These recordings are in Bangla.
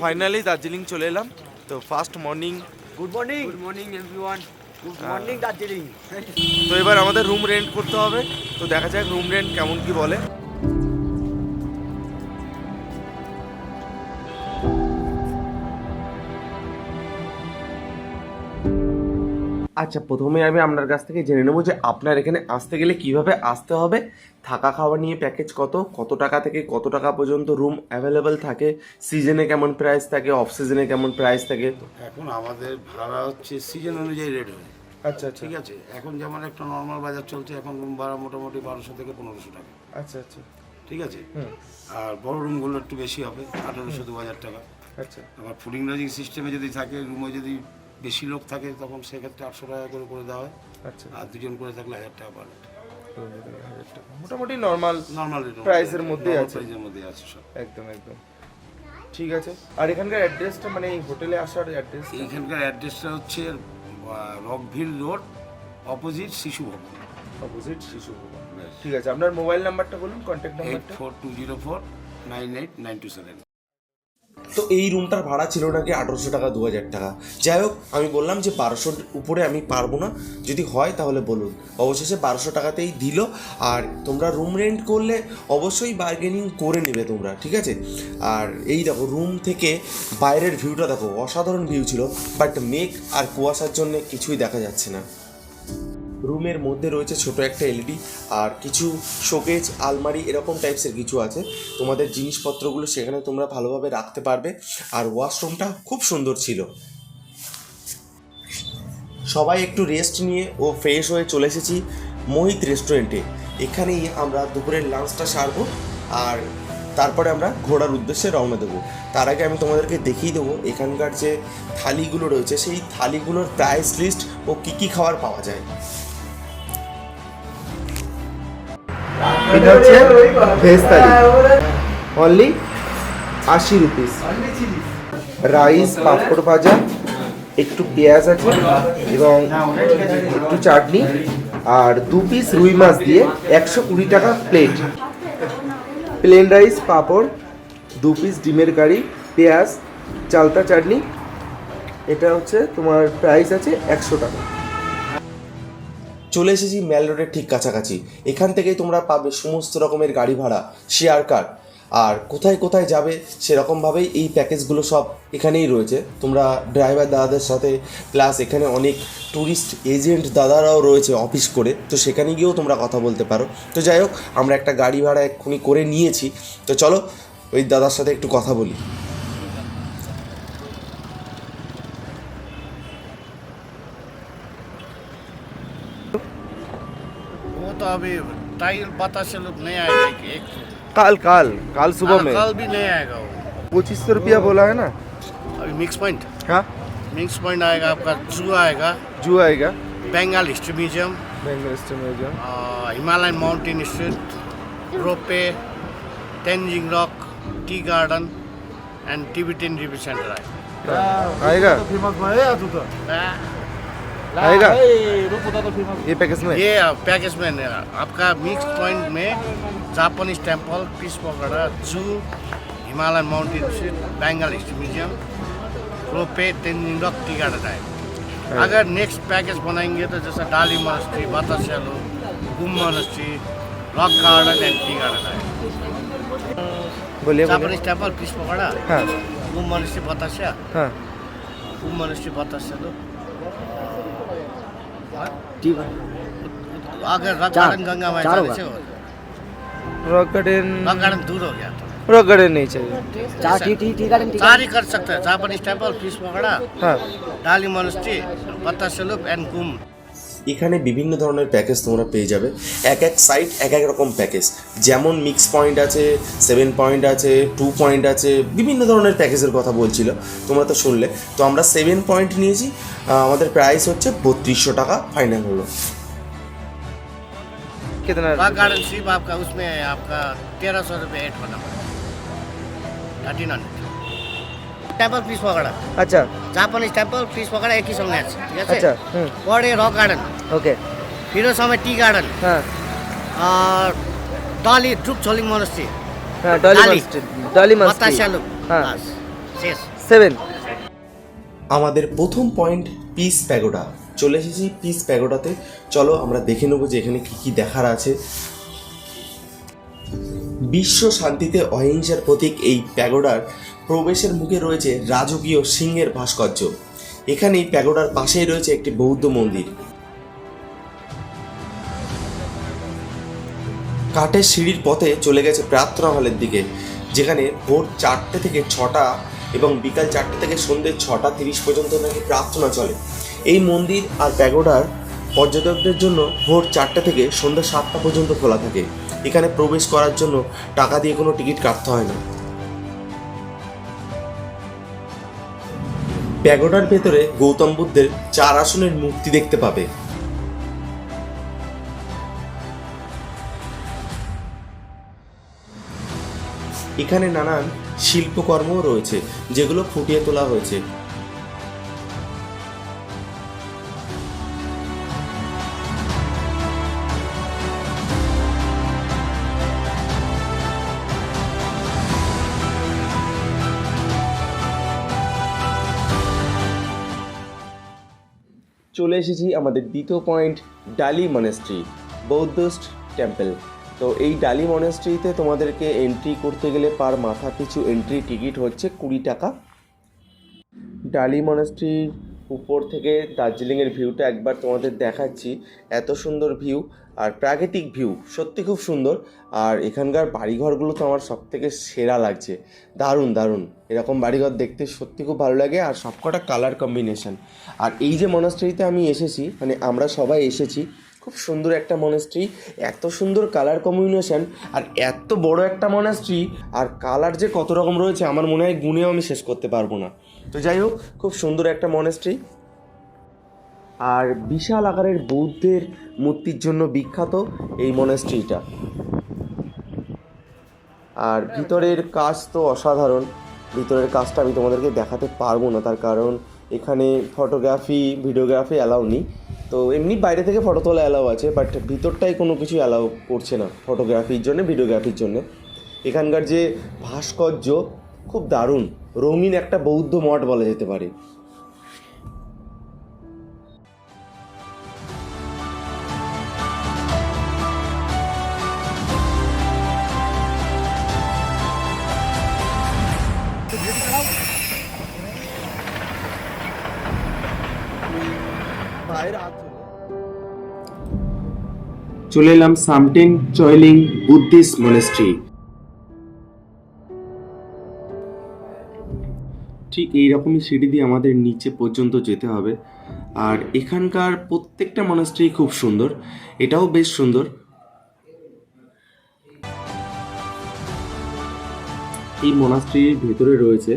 ফাইনালি দার্জিলিং চলে এলাম। তো first morning good morning good morning everyone good morning Darjeeling. তো এবার আমাদের রুম রেন্ট করতে হবে। তো দেখা যাক রুম রেন্ট কেমন কি বলে। আচ্ছা প্রথমে আমি আপনার কাছ থেকে জেনে নেব যে আপনার এখানে আসতে গেলে কীভাবে আসতে হবে থাকা খাওয়া নিয়ে প্যাকেজ কত কত টাকা থেকে কত টাকা পর্যন্ত রুম অ্যাভেলেবেল থাকে সিজনে কেমন প্রাইস থাকে অফ সিজনে কেমন প্রাইস থাকে। এখন আমাদের ভাড়া হচ্ছে সিজন অনুযায়ী রেট হয়। আচ্ছা আচ্ছা। ঠিক আছে? এখন যেমন একটা নর্মাল বাজার চলছে এখন রুম ভাড়া মোটামুটি বারোশো থেকে পনেরোশো টাকা। আচ্ছা আচ্ছা। ঠিক আছে? আর বড় রুমগুলো একটু বেশি হবে আঠারোশো দু হাজার টাকা। আচ্ছা। আবার ফুডিং লজিং সিস্টেমে যদি থাকে রুমে যদি বেশি লোক থাকে তখন সেক্ষেত্রে আটশো টাকা করে করে দেওয়া হয়। আচ্ছা। আর দুজন করে থাকলে হাজার টাকা পার মোটামুটি নর্মাল নর্মাল এর মধ্যেই আছে। প্রাইসের মধ্যে আছে সব। একদম একদম। ঠিক আছে। আর এখানকার অ্যাড্রেসটা মানে এই হোটেলে আসার অ্যাড্রেস এইখানকার অ্যাড্রেসটা হচ্ছে রকভিল রোড অপোজিট শিশু ভবন। অপোজিট শিশু ভবন। ঠিক আছে আপনার মোবাইল নাম্বারটা বলুন contact eight four two zero four nine eight nine two seven তো এই রুমটার ভাড়া ছিল নাকি আঠারোশো টাকা দু হাজার টাকা। যাই হোক, আমি বললাম যে বারোশোর উপরে আমি পারব না। যদি হয় তাহলে বলুন। অবশেষে বারোশো টাকাতেই দিল। আর তোমরা রুম রেন্ট করলে অবশ্যই বার্গেনিং করে নেবে তোমরা, ঠিক আছে? আর এই দেখো রুম থেকে বাইরের ভিউটা দেখো, অসাধারণ ভিউ ছিল। বাট মেঘ আর কুয়াশার জন্য কিছুই দেখা যাচ্ছে না। রুমের মধ্যে রয়েছে ছোট একটা এলইডি আর কিছু শোকেজ আলমারি এরকম টাইপসের কিছু আছে। তোমাদের জিনিসপত্রগুলো সেখানে তোমরা ভালোভাবে রাখতে পারবে। আর ওয়াশরুমটা খুব সুন্দর ছিল। সবাই একটু রেস্ট নিয়ে ও ফ্রেশ হয়ে চলে এসেছি মোহিত রেস্টুরেন্টে এখানেই আমরা দুপুরের লাঞ্চটা সারবো আর তারপরে আমরা ঘোরার উদ্দেশ্যে রওনা দেবো। তার আগে আমি তোমাদেরকে দেখিয়ে দেবো এখানকার যে থালিগুলো রয়েছে, সেই থালিগুলোর প্রাইস লিস্ট ও কী কী খাবার পাওয়া যায়। এটা হচ্ছে ভেজ অনলি আশি রুপিস রাইস পাঁপড় ভাজা, একটু পেঁয়াজ আছে এবং একটু চাটনি আর দু পিস রুই মাছ দিয়ে একশো কুড়ি টাকা প্লেট প্লেন রাইস পাঁপড়, দু পিস ডিমের কারি, পেঁয়াজ, চালতা চাটনি। এটা হচ্ছে তোমার প্রাইস আছে একশো টাকা। চলে এসেছি ম্যাল রোডের ঠিক কাছাকাছি। এখান থেকেই তোমরা পাবে সমস্ত রকমের গাড়ি ভাড়া শেয়ার কার আর কোথায় কোথায় যাবে সেরকমভাবেই এই প্যাকেজগুলো সব এখানেই রয়েছে। তোমরা ড্রাইভার দাদাদের সাথে প্লাস এখানে অনেক ট্যুরিস্ট এজেন্ট দাদারাও রয়েছে অফিস করে। তো সেখানে গিয়েও তোমরা কথা বলতে পারো। তো যাই হোক, আমরা একটা গাড়ি ভাড়া এক্ষুনি করে নিয়েছি। তো চলো, ওই দাদার সাথে একটু কথা বলি। अभी टाइल पता से लोग नहीं आएगा एक तो। काल काल काल सुबह में। काल भी नहीं आएगा वो। पच्चीस सौ तो रुपया बोला है ना? अभी मिक्स पॉइंट हाँ? मिक्स पॉइंट आएगा आपका जू आएगा। जू आएगा? Bengal history museum Bengal history museum Himalayan mountain street rope Tenzing rock tea garden and Tibetan review centre आएगा। आएगा? फ़ेमस भाई आज तो ये पैकेज में ये पैकेज में नहीं है। आपका मिक्स पॉइंट में Japanese temple peace pagoda zoo Himalayan mountain street Bengal history museum rope Tenzing rock tea garden आएगा अगर नेक्स्ट पैकेज बनाएंगे तो जैसे डाली monastery बतासेलो Ghum monastery rock garden and tea garden आएगा बोलिए बोलिए जापानीज टेम्पल पीस पकड़ा हाँ गुम मोनास्ट्री बतासे हाँ गुम मोनास्ट्री बतासेलो आकर रॉक गंगा में चार होगा रॉक दूर हो गया रॉक गार्डन नहीं चाहिए टी टी कर सकते हैं पीस डाली मोनेस्ट्री बतासे लूप एन्ड कुम এখানে বিভিন্ন ধরনের প্যাকেজ তোমরা পেয়ে যাবে এক এক সাইট এক এক রকম প্যাকেজ যেমন মিক্স পয়েন্ট আছে সেভেন পয়েন্ট আছে টু পয়েন্ট আছে বিভিন্ন ধরনের প্যাকেজের কথা বলছিল তোমরা তো শুনলে তো আমরা সেভেন পয়েন্ট নিয়েছি আহ, আমাদের প্রাইস হচ্ছে বত্রিশশো টাকা ফাইনাল হলো कितना रॉक गार्डन सिर्फ आपका उसमें आपका तेरह सौ रुपये एड करना पड़ेगा थर्टीन हंड्रेड টেম্পল ফিস পকোড়া। আচ্ছা। জাপানিজ টেম্পল ফিস পকোড়া একই সঙ্গে আছে ঠিক আছে? আচ্ছা পরে rock garden okay Firoz Ahmed tea garden হ্যাঁ। আর ডালি ট্রুপ চলিং মনস্ট্রি হ্যাঁ ডলি মনস্ট্রি ডলি মনস্ট্রি বাতাসালু হ্যাঁ। শেষ। সেভেন আমাদের প্রথম পয়েন্ট পিস প্যাগোডা চলে এসেছি পিস প্যাগোডাতে চলো আমরা দেখে নেব যে এখানে কী কী দেখার আছে। বিশ্ব শান্তিতে অহিংসার প্রতীক এই প্যাগোডার প্রবেশের মুখে রয়েছে রাজকীয় সিংহের ভাস্কর্য। এখানেই প্যাগোডার পাশেই রয়েছে একটি বৌদ্ধ মন্দির। কাঠের সিঁড়ির পথে চলে গেছে প্রার্থনা হলের দিকে, যেখানে ভোর চারটে থেকে ছটা এবং বিকাল চারটে থেকে সন্ধ্যে ছটা তিরিশ পর্যন্ত নাকি প্রার্থনা চলে। এই মন্দির আর প্যাগোডার পর্যটকদের জন্য ভোর চারটে থেকে সন্ধ্যা সাতটা পর্যন্ত খোলা থাকে। এখানে প্রবেশ করার জন্য টাকা দিয়ে কোনো টিকিট কাটতে হয় না। প্যাগোডার ভেতরে গৌতম বুদ্ধের চার আসনের মূর্তি দেখতে পাবে। এখানে নানান শিল্পকর্মও রয়েছে, যেগুলো ফুটিয়ে তোলা হয়েছে। চলে এসেছি আমাদের দ্বিতীয় পয়েন্ট ডালি মনেস্ট্রি বৌদ্ধস্ট টেম্পল তো এই ডালি মনেস্ট্রিতে তোমাদেরকে এন্ট্রি করতে গেলে পার মাথা পিছু এন্ট্রি টিকিট হচ্ছে কুড়ি টাকা। ডালি মনেস্ট্রির উপর থেকে দার্জিলিংয়ের ভিউটা একবার তোমাদের দেখাচ্ছি। এত সুন্দর ভিউ আর প্রাকৃতিক ভিউ, সত্যি খুব সুন্দর। আর এখানকার বাড়িঘরগুলো তো আমার সব থেকে সেরা লাগছে। দারুণ দারুণ। এরকম বাড়িঘর দেখতে সত্যি খুব ভালো লাগে আর সবকটা কালার কম্বিনেশন আর এই যে মনাস্ট্রিতে আমি এসেছি মানে আমরা সবাই এসেছি, খুব সুন্দর একটা মনাস্ট্রি এত সুন্দর কালার কম্বিনেশন আর এত বড় একটা মনাস্ট্রি আর কালার যে কত রকম রয়েছে, আমার মনে হয় গুণেও আমি শেষ করতে পারব না। তো যাই হোক, খুব সুন্দর একটা মনাস্ট্রি আর বিশাল আকারের বৌদ্ধের মূর্তির জন্য বিখ্যাত এই মনেস্ট্রিটা আর ভিতরের কাজ তো অসাধারণ। ভিতরের কাজটা আমি তোমাদেরকে দেখাতে পারব না, তার কারণ এখানে ফটোগ্রাফি ভিডিওগ্রাফি অ্যালাউ নেই। তো এমনি বাইরে থেকে ফটো তোলা অ্যালাউ আছে বাট ভিতরটাই কোনো কিছু অ্যালাউ করছে না ফটোগ্রাফির জন্য ভিডিওগ্রাফির জন্য। এখানকার যে ভাস্কর্য, খুব দারুণ। রঙিন একটা বৌদ্ধ মঠ বলা যেতে পারে। চলে এলাম সামটেন চয়লিং বুদ্ধিস্ট মনেস্ট্রি। ঠিক এইরকমই সিঁড়ি দিয়ে আমাদের নিচে পর্যন্ত যেতে হবে। আর এখানকার প্রত্যেকটা মনাস্ট্রি খুব সুন্দর, এটাও বেশ সুন্দর। এই মনাস্ট্রির ভেতরে রয়েছে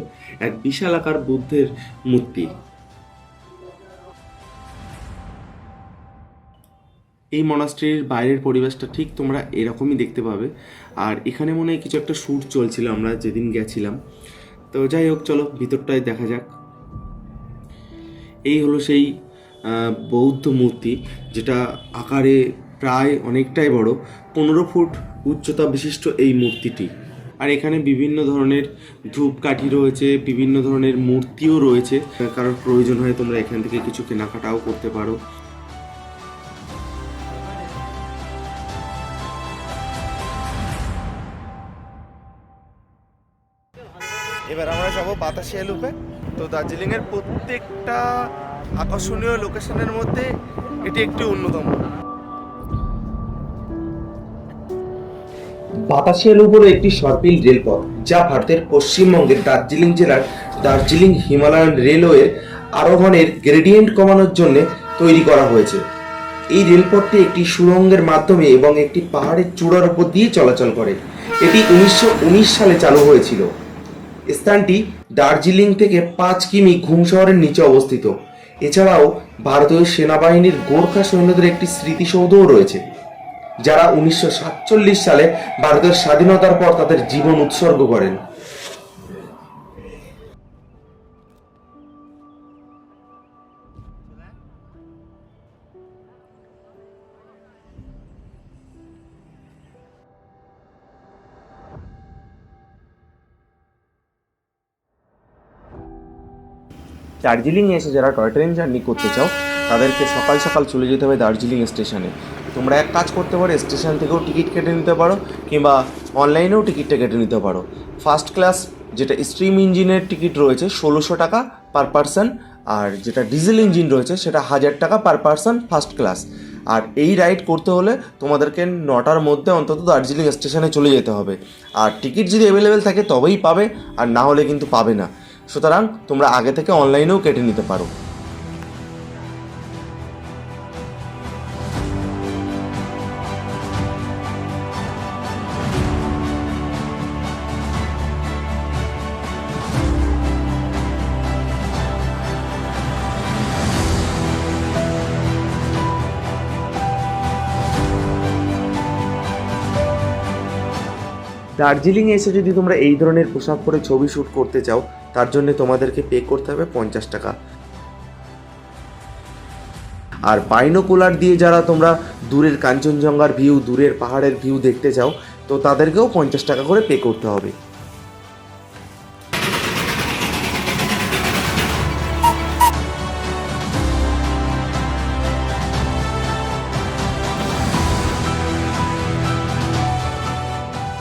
এক বিশাল আকার বুদ্ধের মূর্তি। এই মনাস্ট্রির বাইরের পরিবেশটা ঠিক তোমরা এরকমই দেখতে পাবে। আর এখানে মনে হয় কিছু একটা শ্যুট চলছিল আমরা যেদিন গেছিলাম। তো যাই হোক, চলো ভিতরটায় দেখা যাক। এই হলো সেই বৌদ্ধ মূর্তি, যেটা আকারে প্রায় অনেকটাই বড়। পনেরো ফুট উচ্চতা বিশিষ্ট এই মূর্তিটি। আর এখানে বিভিন্ন ধরনের ধূপকাঠি রয়েছে, বিভিন্ন ধরনের মূর্তিও রয়েছে। কারোর প্রয়োজন হয় তোমরা এখান থেকে কিছু কেনাকাটাও করতে পারো। বাতাসিয়া লুপে তো দার্জিলিংয়ের প্রত্যেকটা আকর্ষণীয় লোকেশনের মধ্যে এটি একটি অন্যতম। বাতাসিয়া লুপ হলো একটি সর্পিল রেলপথ, যা ভারতের পশ্চিমবঙ্গের দার্জিলিং জেলার দার্জিলিং হিমালয়ান রেলওয়ের আরোহণের গ্রেডিয়েন্ট কমানোর জন্য তৈরি করা হয়েছে। এই রেলপথটি একটি সুড়ঙ্গের মাধ্যমে এবং একটি পাহাড়ের চূড়ার উপর দিয়ে চলাচল করে। এটি উনিশশো উনিশ সালে চালু হয়েছিল। স্থানটি দার্জিলিং থেকে পাঁচ কিমি ঘুম শহরের নিচে অবস্থিত। এছাড়াও ভারতীয় সেনাবাহিনীর গোর্খা সৈন্যদের একটি স্মৃতিসৌধও রয়েছে, যারা উনিশশো সাতচল্লিশ সালে ভারতের স্বাধীনতার পর তাদের জীবন উৎসর্গ করেন। দার্জিলিংয়ে এসে যারা টয় ট্রেন জার্নি করতে চাও, তাদেরকে সকাল সকাল চলে যেতে হবে দার্জিলিং স্টেশনে। তোমরা এক কাজ করতে পারো, স্টেশন থেকেও টিকিট কেটে নিতে পারো, কিংবা অনলাইনেও টিকিটটা কেটে নিতে পারো। ফার্স্ট ক্লাস যেটা স্ট্রিম ইঞ্জিনের টিকিট রয়েছে, ষোলোশো টাকা পার পারসন, আর যেটা ডিজেল ইঞ্জিন রয়েছে, সেটা হাজার টাকা পার পারসন ফার্স্ট ক্লাস। আর এই রাইড করতে হলে তোমাদেরকে নটার মধ্যে অন্তত দার্জিলিং স্টেশনে চলে যেতে হবে। আর টিকিট যদি অ্যাভেলেবেল থাকে, তবেই পাবে, আর না হলে কিন্তু পাবে না। সুতরাং তোমরা আগে থেকে অনলাইনেও কেটে নিতে পারো। দার্জিলিংয়ে এসে যদি তোমরা এই ধরনের পোশাক পরে ছবি শ্যুট করতে চাও তার জন্য তোমাদেরকে পে করতে হবে পঞ্চাশ টাকা। আর বাইনোকুলার দিয়ে যারা তোমরা দূরের কাঞ্চনজঙ্ঘার ভিউ দূরের পাহাড়ের ভিউ দেখতে চাও, তো তাদেরকেও পঞ্চাশ টাকা করে পে করতে হবে।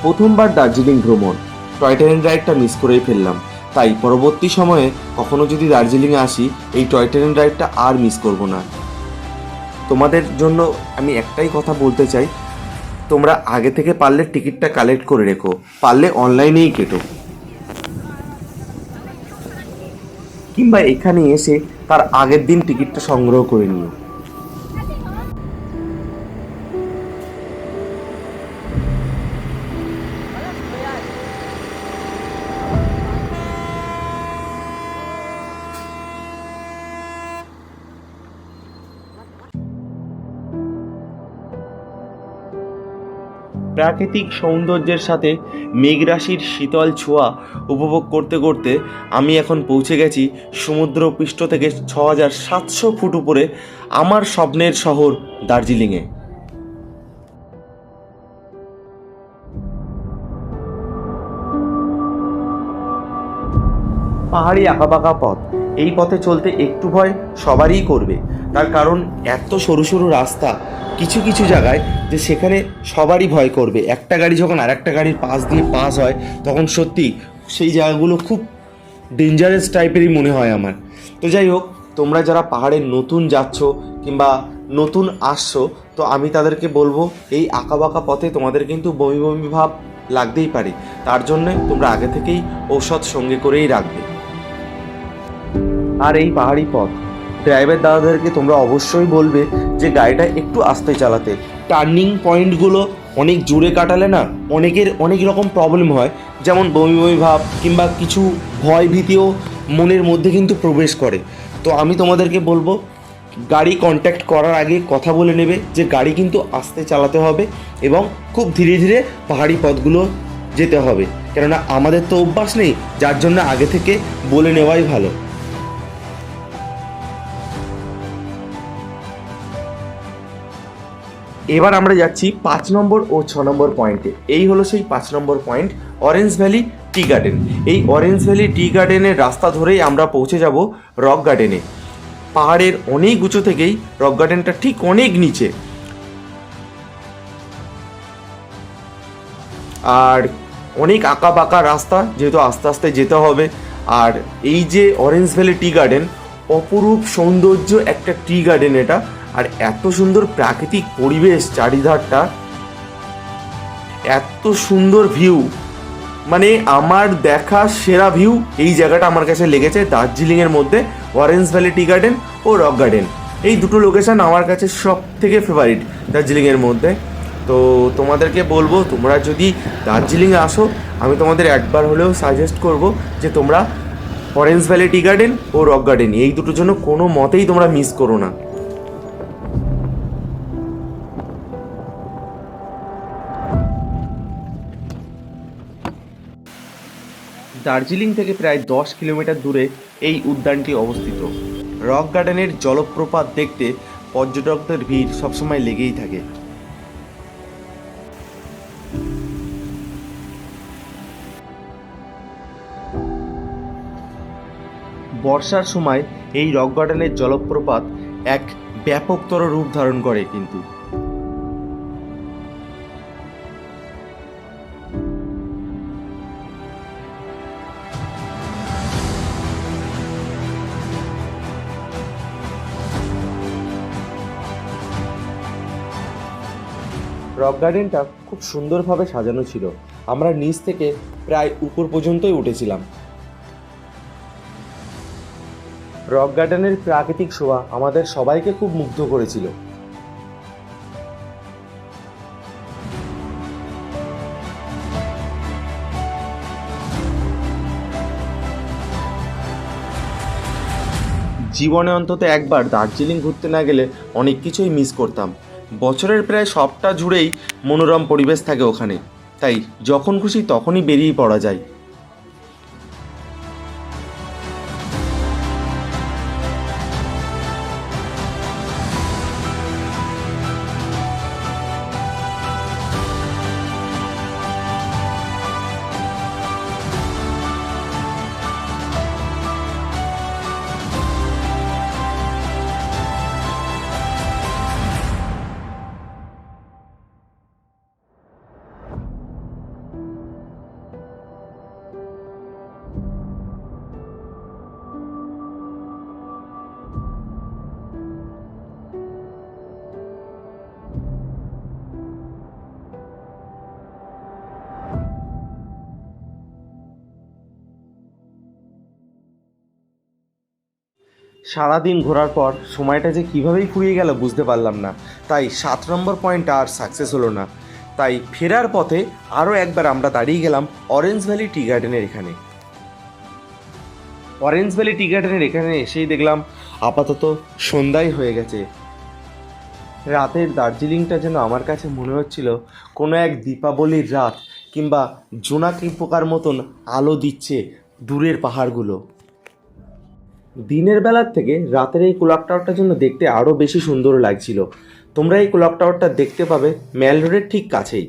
প্রথমবার দার্জিলিং ভ্রমণ। টয় ট্রেন রাইডটা মিস করেই ফেললাম। তাই পরবর্তী সময়ে কখনো যদি দার্জিলিংয়ে আসি, এই টয় ট্রেন রাইডটা আর মিস করব না। তোমাদের জন্য আমি একটাই কথা বলতে চাই, তোমরা আগে থেকে পারলে টিকিটটা কালেক্ট করে রেখো, পারলে অনলাইনেই কেটো। কিংবা এখানে এসে তার আগের দিন টিকিটটা সংগ্রহ করে নিও। প্রাকৃতিক সৌন্দর্যের সাথে মেঘরাশির শীতল ছোঁয়া উপভোগ করতে করতে আমি এখন পৌঁছে গেছি সমুদ্র পৃষ্ঠ থেকে ছ হাজার সাতশো ফুট উপরে আমার স্বপ্নের শহর দার্জিলিংয়ে। পাহাড়ি আঁকাবাঁকা পথ। এই পথে চলতে একটু ভয় সবারই করবে। তার কারণ এত সরু সরু রাস্তা, কিছু কিছু জায়গায় যে সেখানে সবারই ভয় করবে। একটা গাড়ি যখন আর একটা গাড়ির পাশ দিয়ে পাস হয়, তখন সত্যি সেই জায়গাগুলো খুব ডেঞ্জারাস টাইপেরই মনে হয় আমার। তো যাই হোক, তোমরা যারা পাহাড়ে নতুন যাচ্ছ কিংবা নতুন আসছো, তো আমি তাদেরকে বলব, এই আঁকাবাঁকা পথে তোমাদের কিন্তু বমি বমি ভাব লাগতেই পারে। তার জন্য তোমরা আগে থেকেই ঔষধ সঙ্গে করেই রাখবে। আর এই পাহাড়ি পথ। ড্রাইভার দাদাদেরকে তোমরা অবশ্যই বলবে যে গাড়িটা একটু আস্তে চালাতে। টার্নিং পয়েন্টগুলো অনেক জোরে কাটালে না অনেকের অনেক রকম প্রবলেম হয়। যেমন বমি বমি ভাব কিংবা কিছু ভয় ভীতিও মনের মধ্যে কিন্তু প্রবেশ করে। তো আমি তোমাদেরকে বলব, গাড়ি কন্ট্যাক্ট করার আগে কথা বলে নেবে যে গাড়ি কিন্তু আস্তে চালাতে হবে এবং খুব ধীরে ধীরে পাহাড়ি পথগুলো যেতে হবে। কেননা আমাদের তো অভ্যাস নেই, যার জন্য আগে থেকে বলে নেওয়াই ভালো। এবার আমরা যাচ্ছি পাঁচ নম্বর ও ছ নম্বর পয়েন্টে এই হলো সেই পাঁচ নম্বর point orange valley tea garden এই অরেঞ্জ ভ্যালি টি গার্ডেনের রাস্তা ধরেই আমরা পৌঁছে যাব রক গার্ডেনে পাহাড়ের অনেক উঁচু থেকেই রক গার্ডেনটা ঠিক অনেক নিচে। আর অনেক আঁকা বাঁকা রাস্তা, যেহেতু আস্তে আস্তে যেতে হবে। আর এই যে অরেঞ্জ ভ্যালি টি গার্ডেন অপরূপ সৌন্দর্য একটা টি গার্ডেন এটা। আর এত সুন্দর প্রাকৃতিক পরিবেশ চারিধারটা। এত সুন্দর ভিউ মানে আমার দেখা সেরা ভিউ এই জায়গাটা আমার কাছে লেগেছে দার্জিলিংয়ের মধ্যে অরেঞ্জ ভ্যালি টি গার্ডেন ও রক গার্ডেন এই দুটো লোকেশন আমার কাছে সব থেকে ফেভারিট দার্জিলিংয়ের মধ্যে। তো তোমাদেরকে বলব, তোমরা যদি দার্জিলিংয়ে আসো, আমি তোমাদের একবার হলেও সাজেস্ট করব যে তোমরা অরেঞ্জ ভ্যালি টি গার্ডেন ও রক গার্ডেন এই দুটোর জন্য কোনো মতেই তোমরা মিস করো না। দার্জিলিং থেকে প্রায় দশ কিলোমিটার দূরে এই উদ্যানটি অবস্থিত। রক গার্ডেনের জলপ্রপাত দেখতে পর্যটকদের ভিড় সবসময় লেগেই থাকে। বর্ষার সময় এই রক গার্ডেনের জলপ্রপাত এক ব্যাপকতর রূপ ধারণ করে কিন্তু। রক গার্ডেনটা খুব সুন্দরভাবে সাজানো ছিল। আমরা নিচ থেকে প্রায় উপর পর্যন্তই উঠেছিলাম। রক গার্ডেনের প্রাকৃতিক শোভা আমাদের সবাইকে খুব মুগ্ধ করেছিল। জীবনে অন্তত একবার দার্জিলিং ঘুরতে না গেলে অনেক কিছুই মিস করতাম। বছরের প্রায় সবটা জুড়েই মনোরম পরিবেশ থাকে ওখানে। তাই যখন খুশি তখনই বেরিয়ে পড়া যায়। সারাদিন ঘোরার পর সময়টা যে কীভাবেই ফুরিয়ে গেল বুঝতে পারলাম না। তাই সাত নম্বর পয়েন্টটা আর সাকসেস হলো না। তাই ফেরার পথে আরও একবার আমরা দাঁড়িয়ে গেলাম অরেঞ্জ ভ্যালি টি গার্ডেনের এখানে। অরেঞ্জ ভ্যালি টি গার্ডেনের এখানে এসেই দেখলাম আপাতত সন্ধ্যাই হয়ে গেছে। রাতের দার্জিলিংটা যেন আমার কাছে মনে হচ্ছিল কোনো এক দীপাবলির রাত কিংবা জোনাকি পোকার মতন আলো দিচ্ছে দূরের পাহাড়গুলো। দিনের বেলার থেকে রাতের এই ক্লক টাওয়ারটার জন্য দেখতে আরও বেশি সুন্দর লাগছিল। তোমরা এই ক্লক টাওয়ারটা দেখতে পাবে ম্যাল রোডের ঠিক কাছেই।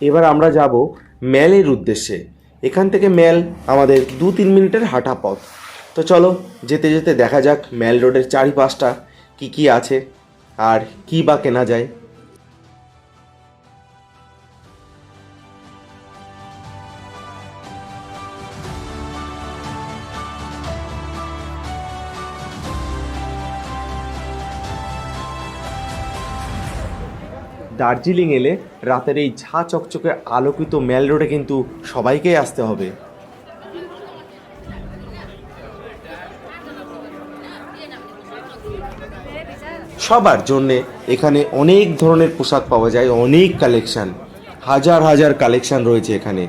এবার আমরা যাব ম্যালের উদ্দেশ্যে। এখান থেকে ম্যাল আমাদের দু তিন মিনিটের হাঁটা পথ। তো চলো, যেতে যেতে দেখা যাক ম্যাল রোডের চারিপাশটা কি কি আছে আর কি বা কেনা যায়। দার্জিলিং এলে রাতের এই ঝা চকচকে আলোকিত মেল রোডে কিন্তু সবাইকেই আসতে হবে। সবার জন্যে এখানে অনেক ধরনের পোশাক পাওয়া যায়, অনেক কালেকশন, হাজার হাজার কালেকশন রয়েছে এখানে।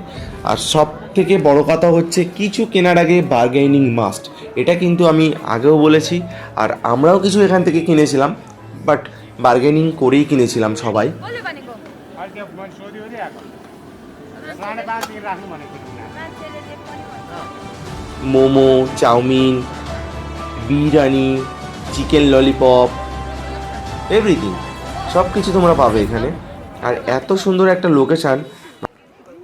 আর সব থেকে বড় কথা হচ্ছে কিছু কেনার আগে বার্গেনিং মাস্ট এটা কিন্তু আমি আগেও বলেছি, আর আমরাও কিছু এখান থেকে কিনেছিলাম বাট বার্গেনিং করেই কিনেছিলাম সবাই। Momo chowmein biryani chicken lollipop everything. সব কিছু তোমরা পাবে এখানে। আর এত সুন্দর একটা লোকেশান।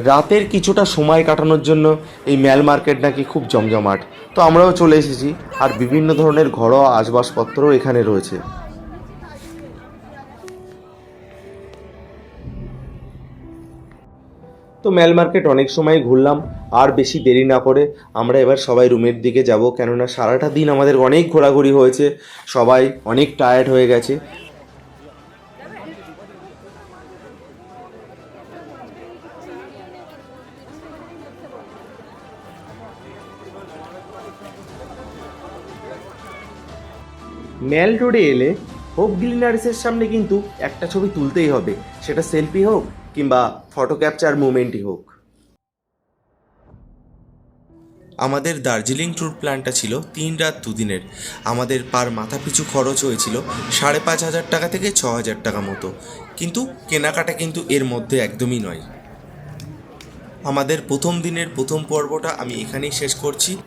রাতের কিছুটা সময় কাটানোর জন্য এই ম্যাল মার্কেট নাকি খুব জমজমাট। তো আমরাও চলে এসেছি। আর বিভিন্ন ধরনের ঘরোয়া আসবাবপত্রও এখানে রয়েছে। তো ম্যাল মার্কেট অনেক সময় ঘুরলাম, আর বেশি দেরি না করে আমরা এবার সবাই রুমের দিকে যাব, কেননা সারাটা দিন আমাদের অনেক ঘোরাঘুরি হয়েছে, সবাই অনেক টায়ার্ড হয়ে গেছে। ম্যাল রোডে এলে হোপ গ্লিনারিসের সামনে কিন্তু একটা ছবি তুলতেই হবে, সেটা সেলফি হোক কিংবা ফটো ক্যাপচার মুমেন্টই হোক। আমাদের দার্জিলিং ট্যুর প্ল্যানটা ছিল তিন রাত দুদিনের। আমাদের পার মাথা পিছু খরচ হয়েছিল সাড়ে পাঁচ হাজার টাকা থেকে ছ হাজার টাকা মতো। কিন্তু কেনাকাটা কিন্তু এর মধ্যে একদমই নয়। আমাদের প্রথম দিনের প্রথম পর্বটা আমি এখানেই শেষ করছি।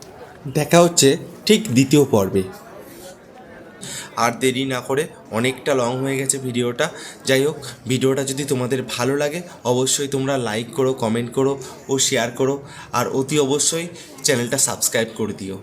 দেখা হচ্ছে ঠিক দ্বিতীয় পর্বে। আর দেরি না করে অনেকটা লং হয়ে গেছে ভিডিওটা। যাই হোক, ভিডিওটা যদি তোমাদের ভালো লাগে, অবশ্যই তোমরা লাইক করো কমেন্ট করো ও শেয়ার করো। আর অতি অবশ্যই চ্যানেলটা সাবস্ক্রাইব করে দিও।